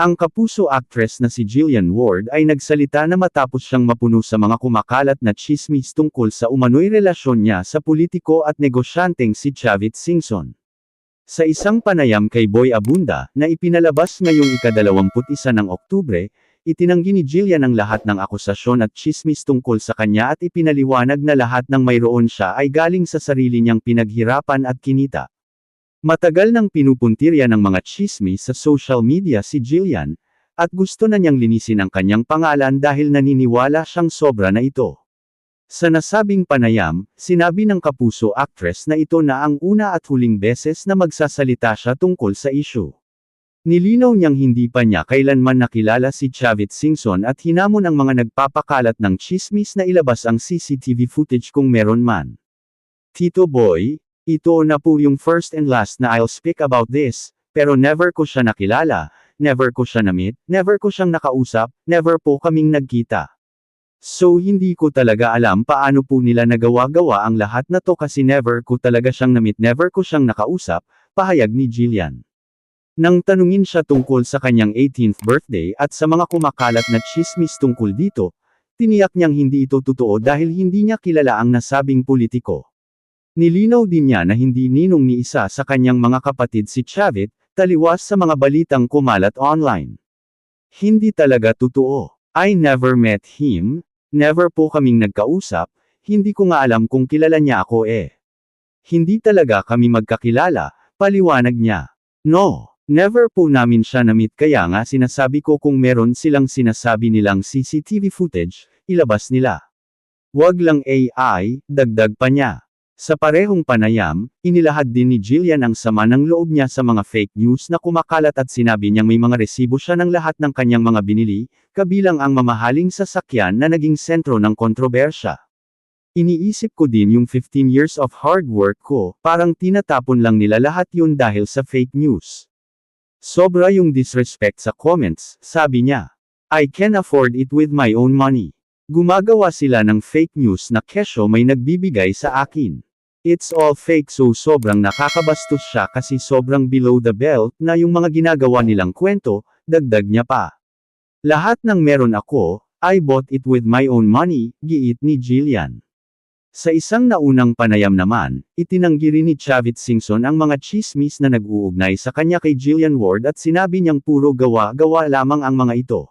Ang kapuso actress na si Jillian Ward ay nagsalita na matapos siyang mapuno sa mga kumakalat na chismis tungkol sa umano'y relasyon niya sa politiko at negosyanteng si Chavit Singson. Sa isang panayam kay Boy Abunda, na ipinalabas ngayong ikadalawamput-isa ng Oktubre, itinanggi ni Jillian ang lahat ng akusasyon at chismis tungkol sa kanya at ipinaliwanag na lahat ng mayroon siya ay galing sa sarili niyang pinaghirapan at kinita. Matagal nang pinupuntirya ng mga chismis sa social media si Jillian, at gusto na niyang linisin ang kanyang pangalan dahil naniniwala siyang sobra na ito. Sa nasabing panayam, sinabi ng kapuso actress na ito na ang una at huling beses na magsasalita siya tungkol sa issue. Nilinaw niyang hindi pa niya kailanman nakilala si Chavit Singson at hinamon ang mga nagpapakalat ng chismis na ilabas ang CCTV footage kung meron man. Tito Boy, ito na po yung first and last na I'll speak about this, pero never ko siya nakilala, never ko siya na-meet, never ko siyang nakausap, never po kaming nagkita. So hindi ko talaga alam paano po nila nagawa-gawa ang lahat na to kasi never ko talaga siyang na-meet, never ko siyang nakausap, pahayag ni Jillian. Nang tanungin siya tungkol sa kanyang 18th birthday at sa mga kumakalat na chismis tungkol dito, tiniyak niyang hindi ito totoo dahil hindi niya kilala ang nasabing politiko. Nilinaw din niya na hindi ninong ni isa sa kanyang mga kapatid si Chavit, taliwas sa mga balitang kumalat online. Hindi talaga totoo. I never met him, never po kaming nagkausap, hindi ko nga alam kung kilala niya ako eh. Hindi talaga kami magkakilala, paliwanag niya. No, never po namin siya na-meet kaya nga sinasabi ko kung meron silang sinasabi nilang CCTV footage, ilabas nila. Wag lang AI, dagdag pa niya. Sa parehong panayam, inilahad din ni Jillian ang sama ng loob niya sa mga fake news na kumakalat at sinabi niyang may mga resibo siya ng lahat ng kanyang mga binili, kabilang ang mamahaling sasakyan na naging sentro ng kontrobersya. Iniisip ko din yung 15 years of hard work ko, parang tinatapon lang nila lahat yun dahil sa fake news. Sobra yung disrespect sa comments, sabi niya. I can afford it with my own money. Gumagawa sila ng fake news na kesyo may nagbibigay sa akin. It's all fake so sobrang nakakabastos siya kasi sobrang below the belt na yung mga ginagawa nilang kwento, dagdag niya pa. Lahat ng meron ako, I bought it with my own money, giit ni Jillian. Sa isang naunang panayam naman, itinanggi rin ni Chavit Singson ang mga chismis na nag-uugnay sa kanya kay Jillian Ward at sinabi niyang puro gawa-gawa lamang ang mga ito.